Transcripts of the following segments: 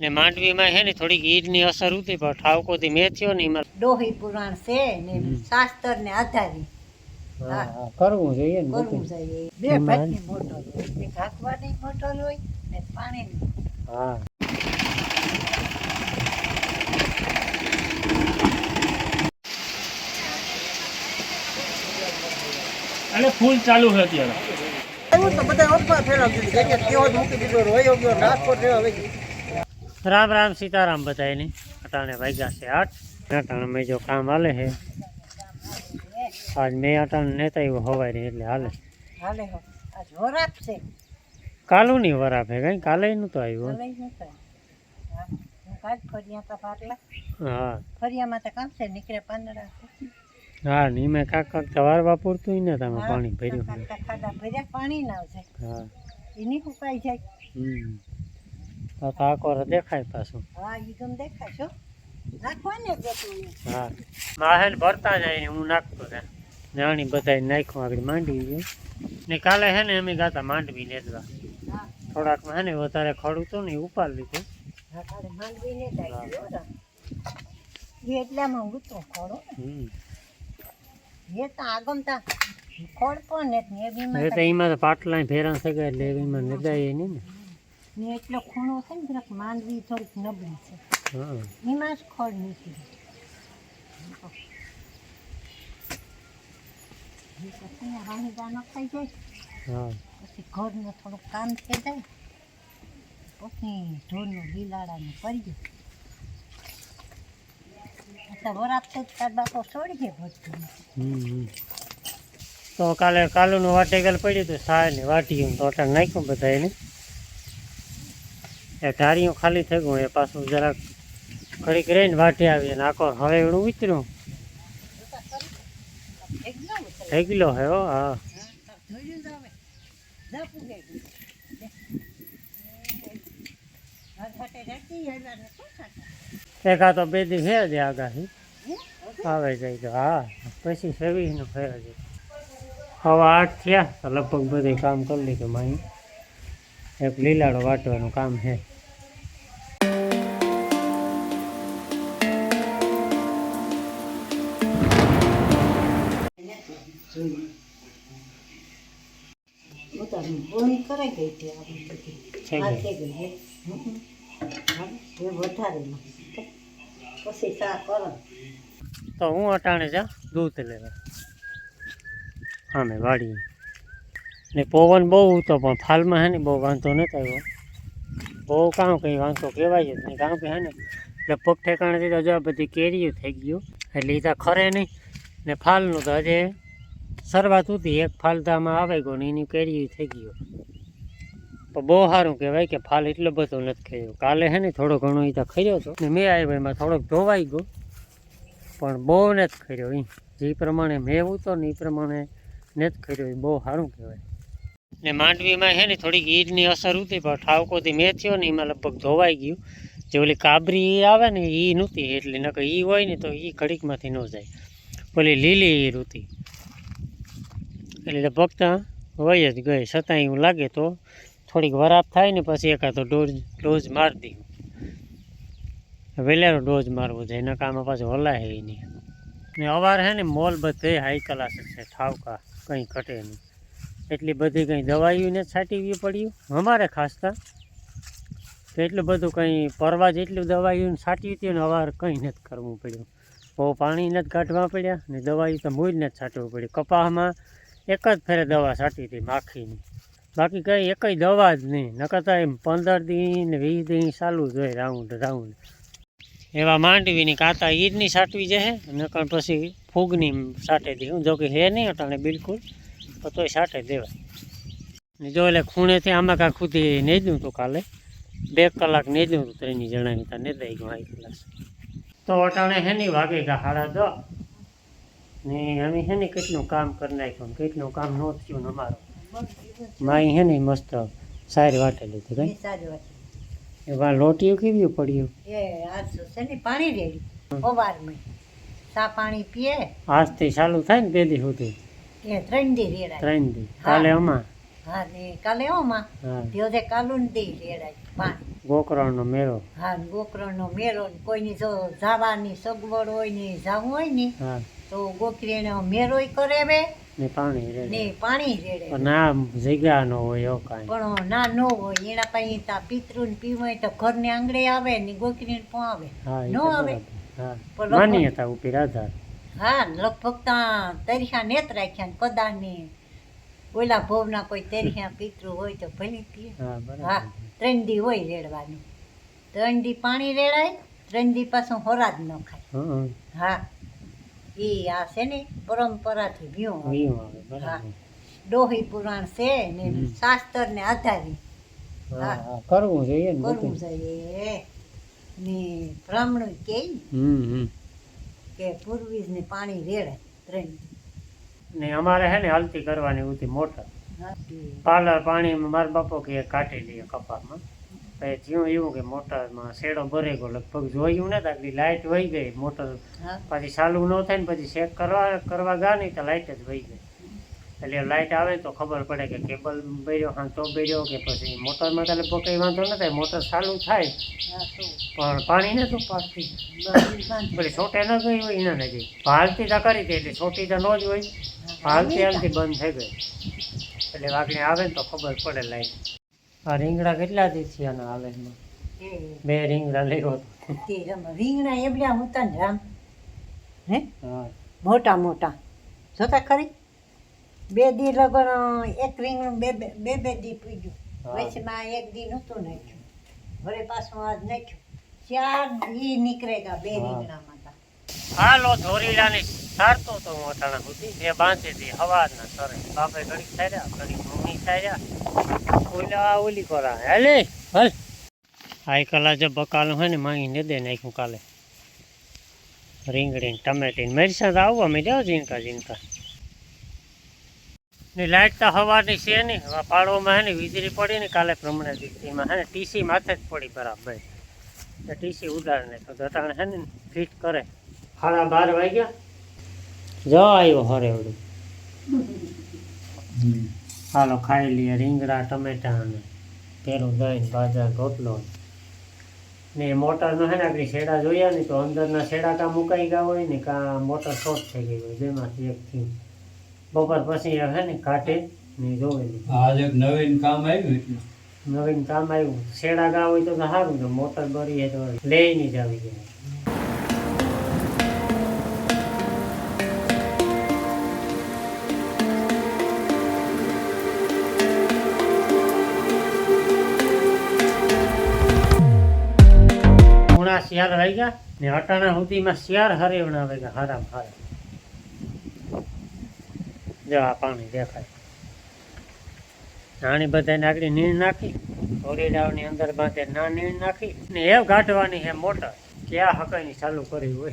ને માંડવીમાં છે ને થોડીક ઈડની અસર હતી પણ ઠાવકોથી મેં થયો ને એમાં. ડોહી પુરાણ છે ને શાસ્ત્ર ને આધારી. કરવું જોઈએ ને કરવું જોઈએ. બે ભાતની મોટો હોય એક હાંકવાની મોટો હોય ને પાણીની. હા. અને ફૂલ ચાલુ છે અત્યારે. એવું તો બધા અફવા ફેલાવતી દીધી કે કેવો મૂકી દીધો રોયો ગયો રહેવા વહી ગયો. રામ રામ સીતારામ બધાને અટાણે વાગ્યા છે આઠ. અટાણે મેં જો કામ હાલે છે. આજ મેં અટાણે નેતા એવું હવાય નહીં એટલે હાલે. કાલું નહીં વરાપ હે. કઈ કાલે નું તો આવ્યું? હા, નહીં મેં કાંક કાંક તો વારવા પૂરતું ને તમે પાણી ભર્યું પાણી ના આવશે. હા. જાય. તો તો આકોર દેખાય પાછું. હા ઈ ગમ દેખાય છો નાખવાને જતું હા. માહેલ ભરતા જાય ને હું નાખતો ત્યાં જાણી બધા નાખ્યું આગળ માંડવી ગઈ ને કાલે હે ને અમે ગાતા માંડવી નેદવા હા. થોડાકમાં હે ને વધારે ખડું તો ને એ ઉપાડ લીધું. હા માંડવી. એ એટલામાં ઉતરો ખોડો. હમ. એ તો આગમતા ખોડ પણ ને એ બીમાં તો એમાં તો પાટલા ભેરા સગા એટલે એમાં નદાય નહીં ને. ને એટલો ખૂણો છે ને જરાક માંડવી થોડીક નબળી છે. એમાં જ ખોડ નીકળી. પછી ને વાહિદાનો થઈ જાય. હા. પછી ઘરનું થોડુંક કામ થઈ જાય. પછી ઢોરનું બિલાડાનું કરીએ. અત્યારે વરાપ છે તાર બાપો છોડી દે બધું. તો કાલે કાલુનું વાટેગલ પડ્યું હતું ને વાટી તો નાખ્યું બધા એને એ ધારીઓ ખાલી થઈ ગયું, એ પાછું જરાક ઘડીક રહીને વાટી આવી અને આખો હવે એવડું ઉતર્યું. થઈ ગયેલો હે, હો? એક તો બે દી ફેર દે આગાહી. આવે જાય તો, હા. પછી છવ્વીસનું ફેર દે હવે આઠ થયા, તો લગભગ બધે કામ કરી લીધું માઅહીં એક લીલાડો વાટવાનું કામ છે પોતાનું બોણી કરાઈ ગઈ હતી આ બધી. થઈ ગઈ. હે. હમ. હા, પછી શા કરો તો હું અટાણે જા દૂધ લેવા હા મેં વાડી ને પવન બહુ હતો પણ ફાલમાં હે ને બહુ વાંધો નતો આવ્યો બહુ કામ કંઈ વાંધો કહેવાય જ નહીં કારણ કે હે ને એટલે પગ ઠેકાણેથી તો હજુ બધી કેરીઓ થઈ ગયું એટલે એ તો ખરે નહીં ને ફાલનું તો હજે શરૂઆત હતી એક ફાલ તો આવે ગયો ને એની કેરી થઈ ગયો પણ બહુ સારું કહેવાય કે ફાલ એટલો બધો નથી ખાયો. કાલે હે ને થોડો ઘણો એ તો ખર્યો હતો ને મેં આવ્યો એમાં થોડોક ધોવાઈ ગયો. પણ બહુ નથી ખર્યો એ જે પ્રમાણે મેં ઉતો ને એ પ્રમાણે નથી ખર્યો એ બહુ સારું કહેવાય. ને માંડવીમાં હે ને થોડીક ઈડની અસર હતી પણ ઠાવકોથી મેં થયો ને એમાં લગભગ ધોવાઈ ગયું. જે ઓલી કાબરી આવે ને એ નહોતી, એટલે નકર એ હોય ને તો એ ઘડીકમાંથી ન જાય. ઓલી લીલી ઈર હતી એટલે ભક્ત હોય જ ગઈ. છતાં એવું લાગે તો થોડીક વરાપ થાય ને પછી એકાદો ડોઝ ડોઝ મારી દઉં વેલેરો ડોઝ મારવો છે, એના કામમાં પાછું હલાય નહીં. ને અવાર હે ને મોલ બધે હાઈ ક્લાસ છે, ઠાવકા, કંઈ ઘટે નહીં. એટલી બધી કંઈ દવાઈઓને છાંટીવી પડ્યું. અમારે ખાસતા તો. એટલું બધું કંઈ પરવા જેટલું દવાઈઓને છાંટી હતી ને અવાર કંઈ નથી કરવું પડ્યું. બહુ પાણી નથી કાઢવા પડ્યા ને દવાઈ તો મૂળ નથી છાંટવું પડ્યું. કપાસમાં એક જ ફેરે દવા છાંટી હતી માખીની. બાકી કંઈ એકય દવા જ નહીં. નકરતા એમ પંદર દિન, વીસ દિન ચાલુ જ હોય રાઉન્ડ રાઉન્ડ. એવા માંડવીની કાંતા ઈડની સાટવી જશે નકર પછી ફૂગની સાટે દે જો કે હે નહીં અટાણે બિલકુલ તો તોય સાટે દેવાય. ને જો એટલે ખૂણેથી આમાં કાં ખુદી નહીં દઉં હતું કાલે. બે કલાક નેદ્યું હતું ત્રણની જણાવી ત્યાં નેદાઈ ગયું હાઈ ક્લાસ તો અટાણે હે નહીં વાગે કા સાડા દસ ને અમે હે ને કેટલું કામ કરી નાખ્યું કેટલું કામ ન થયું ને અમારું. માઈ હે ને મસ્ત સારી વાટેલી લીધી કઈ. સારી વાત એવા લોટીયું કેવી પડ્યું? એ આ શું છે ને પાણી રેડી. સવારમાં સા પાણી પીએ. આજથી ચાલુ થાય ને બે દી સુધી. એ ત્રણ દી રેડાય. ત્રણ દી. કાલે અમા. હા ને કાલે ઓમાં હા. દિવસે કાલુન દી રેડાય. પાણી. ગોકરણનો મેળો. હા ને ગોકરણનો મેળો કોઈની જો જવાની સગવડ હોય ને જવું હોય ને હા. તો ગોકરીનો મેરોય કરે બે. ને પાણી ને પાણી રેડે. ના જગ્યા નો હોય એવું કાંઈ. પણ ના નો હોય એના પાસે તા પિતૃ ને પીવાય તો ઘરને આંગળે આવે ને ગોકરીને પણ આવે. ન આવે. પણ માન્યતા ઉપર આધાર હા લગભગ તા તરીખા નેત રાખ્યા ને કદાની ઓલા ભોવના કોઈ તરિયા પિતૃ હોય તો ભલે પીએ. હા ત્રણ દી હોય રેડવાનું. ત્રણ દી પાણી રેડાય ત્રણ દી પાછું હોરાજ ન ખાય. હા. એ આ છે ને પરંપરાથી વ્યૂ. આવે ડોહી પુરાણ છે ને શાસ્ત્ર શાસ્ત્રને આધારી. હા કરવું જોઈએ ને કરવું જોઈએ. ને બ્રાહ્મણ કે કે પૂર્વીજને પાણી રેડાય ત્રણ ને અમારે હે ને હલતી કરવાની ઉતી મોટર. પાર્લર પાણી મારા બાપો કે કાઢી લઈએ કપામાં પછી જ્યું એવું કે મોટરમાં શેડો ભરે ગયો લગભગ જોયું ને આટલી લાઇટ વહી ગઈ. મોટર પછી ચાલુ ન થાય ને પછી ચેક કરવા કરવા ગયા નહીં તો લાઇટ જ વહી ગઈ. એટલે લાઇટ આવે તો ખબર પડે કે કેબલ બેર્યો હા તો બર્યો કે પછી મોટરમાં તો લગભગ કંઈ વાંધો ન થાય મોટર ચાલુ થાય. પણ પાણી ને તો બાંધી. પછી છોટે ન ગઈ હોય એના ન ગઈ હાલતી તો કરી હતી એટલે છોટી તો ન જ હોય. ભાલતી હાલતી બંધ થઈ ગઈ. એટલે વાગણી આવે ને તો ખબર પડે લાઈટ આ રીંગણા કેટલા દિવસથી આના આવે એ. બે રીંગણા લેવો રીંગણા એવડ્યા હતા ને રામ હે? હા. મોટા મોટા. જોતા ખરી? બે દી લગન એક રીંગણું બે બે બે બે દી પૂજ્યું. વચમાં એક દી નહોતું નાખ્યું. વળે પાછું આજ નાખ્યું. ચાર દી નીકળેગા બે હા. રીંગણામાં તા. હાલો ધોરીડાની. સારતો તો હું સુધી. બે બાંધી હતી સવારના સરે. બાપે ઘડીક સાર્યા ઘડીક મમ્મી સાર્યા ઓલા ઓલી કરા હેલે, હલ. આઈ કલા જે બકાલું હોય ને માંગીને દે નાખ્યું કાલે. રીંગણી ટમેટી મરસા તો આવવા મેં જાઓ ઝીણકા ઝીણકા. ને લાઇટ તો હવાની છે ને પાડવામાં હે ને વીજળી પડી ને કાલે પ્રમાણે દીકરીમાં હે ને ટીસી માથે જ પડી બરાબર. ટીસી ઉદાહરણ ને તો દટાણે હે ને ફિટ કરે. સાડા બાર વાગ્યા. જો આવ્યો હરેવડું હાલો ખાઈ લઈએ રીંગણા ટમેટા અને પેલું દહીં બાજરા રોટલો ને મોટરનો હે ને આપણી શેડા જોયા ને તો અંદરના શેડા કાં મુકાઈ ગયા હોય ને કાં મોટર શોર્ટ થઈ ગઈ હોય જેમાંથી એક થી બપોર પછી હે ને કાઢે ને જોવેલી આજ એક નવીન કામ આવ્યું એટલે. નવીન કામ આવ્યું. શેડા ગા હોય તો સારું તો મોટર બરી હે તો લઈ જ આવી જાય. ઉણા શિયાળ રહી ગયા ને અટાણા સુધીમાં શિયાર હરેવણા આવે ગયા હારામ હારા. જો આ પાણી દેખાય. નાની બધાને આગળ નીર નાખી ઓરેડાઓની અંદર બાંધે ના નીર નાખી, ને એ ગાંઠવાની છે મોટર. ક્યાં હકાઈની ચાલુ કરી હોય.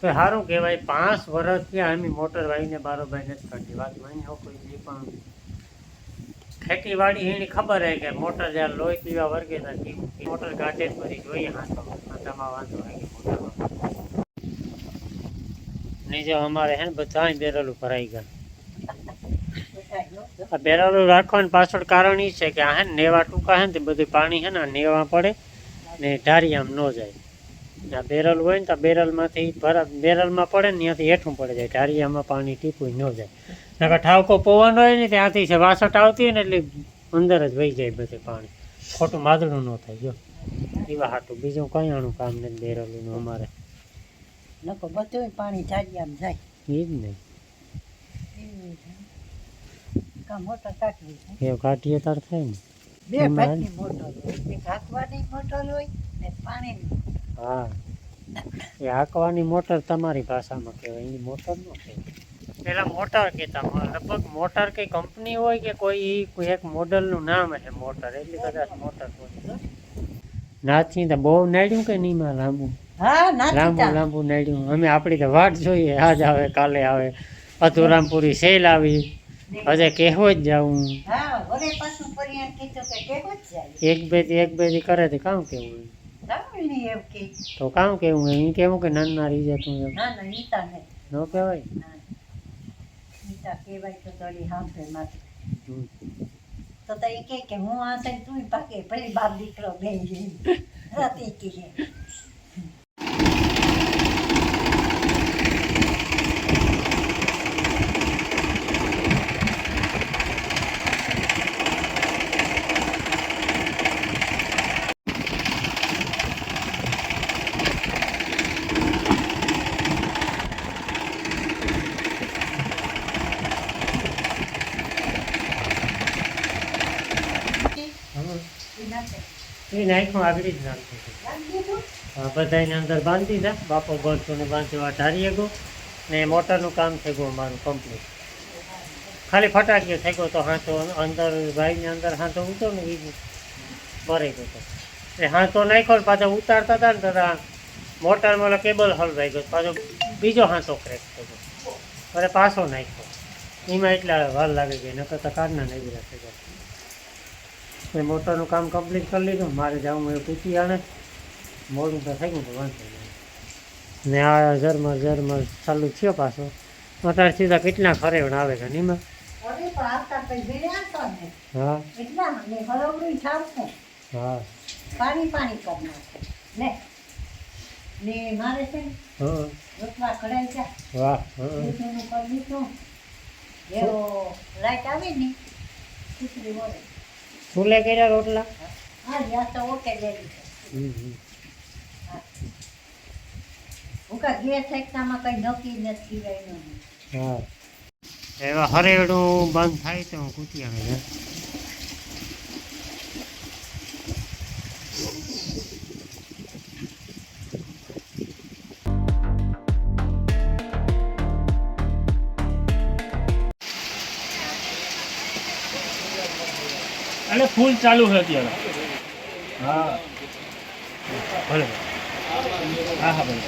તો સારું કહેવાય, પાંચ વર્ષ થયા અમે મોટર વાળીને બારોબાર નથી કાઢી. વાત માની હો કોઈ પણ. ખેતીવાડી એની ખબર હે કે મોટર જ્યારે લોહી પીવા વર્ગે નથી મોટર ગાંઠે જ જોઈએ હાથો હાથામાં વાંધો હોય નીચે અમારે હે ને બધા બેરલું ભરાઈ ગયા. આ બેરલું રાખવાનું પાછળ કારણ એ છે કે આ હે નેવા ટૂંકા હે ને બધું પાણી હે ને નેવા પડે ને ઢારી આમ ન જાય. આ બેરલ હોય ને તો બેરલમાંથી ભરા બેરલમાં પડે ને ત્યાંથી હેઠું પડે જાય. ઢારિયામાં પાણી ટીપું ન જાય. નકર ઠાવકો પવન હોય ને ત્યાંથી છે વાસટ આવતી હોય ને એટલે અંદર જ વહી જાય બધે પાણી. ખોટું માદળું ન થાય જો. એવા હાટું. બીજું કઈ આનું કામ નથી નું અમારે. નકો બધુંય પાણી ઝાડિયામાં જાય. એ જ નહીં એવું કાઢીએ તાર થાય ને. બે ભાગની હોય. એક હાંકવાની મોટર હોય ને પાણીની. હા. એ હાંકવાની મોટર તમારી ભાષામાં કહેવાય. મોટર ન કહેવાય. પેલા મોટર કહેતા લગભગ મોટર કઈ કંપની હોય કે કોઈ કોઈ એક મોડલનું નામ હશે મોટર? એટલે કદાચ મોટર હોય. નાચી તો બહુ નાડ્યું કે નહીં માં લાંબુ? લાંબુ લાંબુ નાડ્યું. અમે આપણી તો વાટ જોઈએ. આજ આવે કાલે આવે. અતુરામપુરી સેલ આવી. હજે કહેવો જ જાઉં. હા વરે પાછું પરિયાણ કીધું કે કેવું જ જાય. એક બે એક બે કરે તો કામ કેવું તો કામ કેવું એ કેવું કે નાના રહી જતું એમ? ન કહેવાય? નીતા કહેવાય તો તળી હાંભળે માથે. તો તઈ કે કે હું આ તઈ તું પાકે ભલે બાપ દીકરો બેન જઈ રાતી કહે એ આગળ અંદર બાંધી દે. બાપો ગોઠુને આ ઢારીએ ગયો. ને મોટરનું કામ થઈ ગયું મારું કમ્પ્લીટ ખાલી ફટાકીઓ થઈ ગયો તો હાથો અંદર, ભાઈને અંદર હાથો ઉતો ને એ ભરાઈ ગયો હતો એ હાથો નાખ્યો ને પાછો ઉતારતા હતા ને તથા મોટરમાં કેબલ હલવાઈ ગયો પાછો બીજો હાથો ક્રેક થઈ ગયો. અરે પાછો નાખ્યો. એમાં એટલા વાર લાગી ગઈ નકર તો કારના નહીં ગયા થઈ ગયા. એ મોટરનું કામ કમ્પ્લીટ કરી લીધું. મારે જવું એ પૂછી આણે. મોડું તો થઈ ગયું તો વાંધો નહીં. ને આ ઝરમર ઝરમર ચાલુ થયો પાછો. અત્યારે સીધા કેટલા ખરેવણ આવે છે નીમાં હા. હા. પાણી પાણી કરી ને ને મારે છે હા. રોટલા કઢાઈ છે વાહ કરી દીધું એવો લાઈટ આવી ને ખીચડી વળે. છૂલે કર્યા રોટલા? એવા હરેડું બંધ થાય તો હું આવે ફૂલ ચાલુ છે અત્યારે. હા. ભલે હા હા ભલે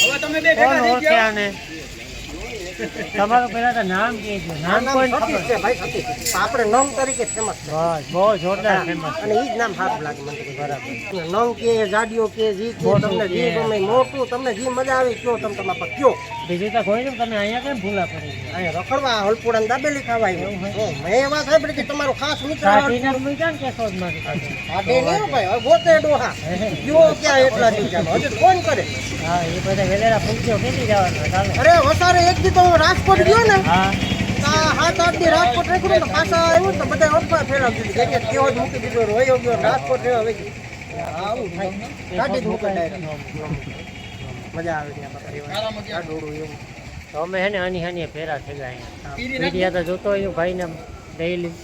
હવે તમે બે ભેગા થઈ ગયા? તમારું પેલા તો નામ કે છે. નામ કોઈ ખબર છે? ભાઈ સતીશ. આપણે નંગ તરીકે ફેમસ છે. બસ બહુ જોરદાર ફેમસ અને ઈ જ નામ સારું લાગે મને તો બરાબર. નંગ કે જાડીઓ કે જી કે તમને જી તમે મોટું તમને જી મજા આવે કયો તમે તમારા પર કયો. બીજું તો કોઈ નહીં તમે અહીંયા કેમ ભૂલા પડી અહીંયા રખડવા હલપુડા દાબેલી ખાવા આવ્યો. મેં એ વાત સાંભળી કે તમારો ખાસ મિત્ર કાઢીને મૂક્યા ને. આટે નહીં ભાઈ ગોતે ડોહા. કયો ક્યાં એટલા દિવસ હજુ ફોન કરે. હા એ બધા વેલેરા પૂછજો કેટલી જવાના ચાલો. અરે વસારે એક દી તો રાજકોટ ગયો ને હાથ આઠ દી રાજકોટ રાખ્યું ને પાછા આવ્યું ને બધા અફવા ફેલાવતી હતી. કે કેવો જ મૂકી દીધો રોયો ગયો રાજકોટ રહ્યો હવે આવું થાય. કાઢી જ મૂકે direct. મજા આવે ત્યાં બધા આ ડોળું એવું. તો અમે હે ને આની હાની ફેરા થઈ ગયા અહીંયા મીડિયા તો જોતો હોય ભાઈને ડેઈલી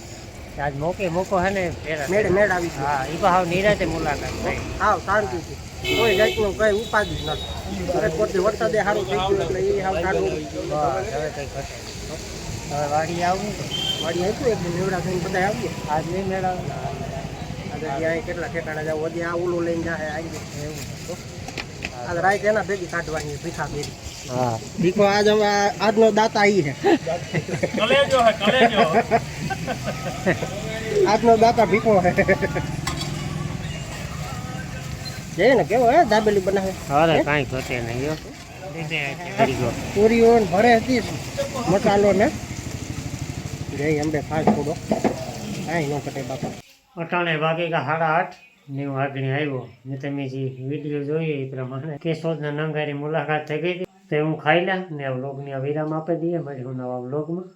આજ મોકે મોકો હે ને ફેરા મેળ મેળ આવી ગયો. હા એ ભાવ નિરાતે મુલાકાત હાવ શાંતિથી. કોઈ જાતનું કઈ ઉપાધિ જ નથી. રાજકોટથી વરસાદે સારું થઈ ગયું એટલે એ હાવ સારું બસ હવે કઈ. હવે વાડી આવું તો વાડી આવ્યું એક દિન એવડા થઈને બધા આવીએ. આજ નહીં મેળાવે આજે કેટલા ઠેકાણા જાવ? હજી આ ઓલું લઈને જાય આવી એવું. આજે રાત એના ભેગી કાઢવાની ભીખા ભેરી હા. દીકો આજ આ- આજનો દાતા ઈ છે. કલેજો હે કલેજો. આજનો દાતા ભીખો છે. જઈએ ને કેવો હે દાબેલી બનાવે? અરે કાંઈ ઘટે નહીં ગયો. પૂરીઓ ભરે હતી મસાલો ને જઈ અંબે ખાસ થોડો. કાંઈ ન કટે બાપા. અટાણે વાગે કે સાડા આઠ ને હું આગળ આવ્યો ને તમે જે વીડિયો જોઈએ એ પ્રમાણે કેશોદના નંગારી મુલાકાત થઈ ગઈ હતી. તે હું ખાઈ લા ને આ વ્લોગની આ વિરામ આપી દઈએ. મળી હું નવા વ્લોગમાં.